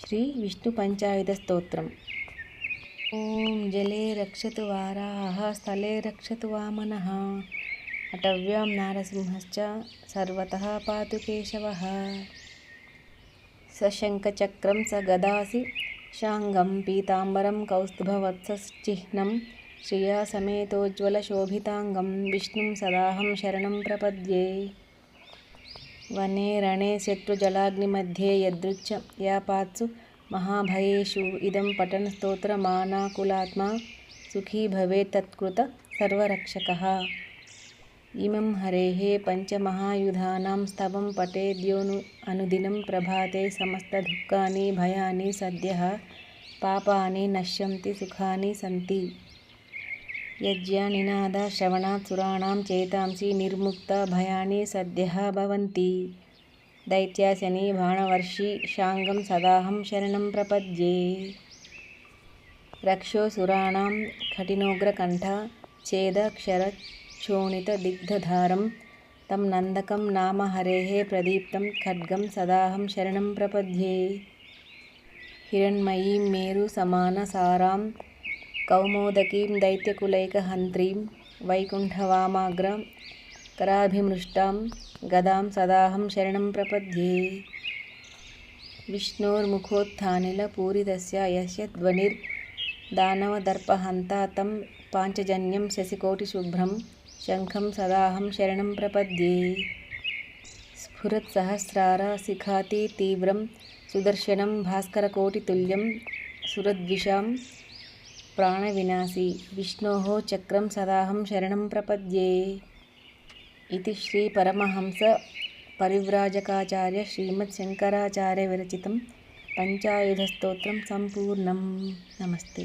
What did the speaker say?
శ్రీ విష్ణు పంచాయుధ స్తోత్రం. ఓం జలే రక్షతు వారాహ స్థలే రక్షతు వామన అటవ్యాం నారసింహశ్చ సర్వత పాతు కేశవ. సశంఖచక్రం స గదాసి శాంగం పీతాంబరం కౌస్తుభవత్సచిహ్నం శ్రియా సమేతోజ్వలశోభితాంగం విష్ణుం సదాహం శరణం ప్రపద్యే. वने रणे शत्रुजलाग्निमध्ये यदृच्छ। यापात्सु महाभयेषु इदं पठनस्तोत्रमानाकुलात्मा सुखी भवेत्तत्कृत सर्वरक्षकः। इमं हरेः पञ्चमहायुधानां स्तवं पटेद्योनु अनुदिनं प्रभाते समस्तदुःखानि भयानि, सद्यः, पापानि, नश्यन्ति, सुखानि, सन्ति। నశ్యంతి సుఖాని సంతి యజ్ఞ నినాద శ్రవణాత్ సురాణాం చేతాంసి నిర్ముక్త భయాని సద్యः భవంతి దైత్యాశని బాణవర్షి శాంగం సదాహం శరణం ప్రపద్యే రక్షో సురాణాం కఠినోగ్రకంఠ ఛేదక్షరక్షోణితదిగ్ధధారం తం నందకం నామ హరేः ప్రదీప్తం ఖడ్గం కౌమోదకీం దైత్యకులైకహంత్రీం వైకుంఠవామాగ్ర కరాభిమృష్టాం గదాం సదాహం శరణం ప్రపద్యే విష్ణోర్ముఖోత్థానిల పూరితస్య యస్య ధ్వనిర్దానవదర్పహంతా తం పాంచజన్యం శశికోటిశుభ్రం శంఖం సదాహం శరణం ప్రపద్యే స్ఫురత్సహస్రార శిఖాతి తీవ్రం సుదర్శనం భాస్కరకోటితుల్యం సురద్విషాం ప్రాణవినాశి విష్ణో చక్రం సదాహం శరణం ప్రపద్యే ఇది శ్రీ పరమహంస పరివ్రాజకాచార్య శ్రీమద్ శంకరాచార్య విరచితం పంచాయుధ స్తోత్రం సంపూర్ణం నమస్తే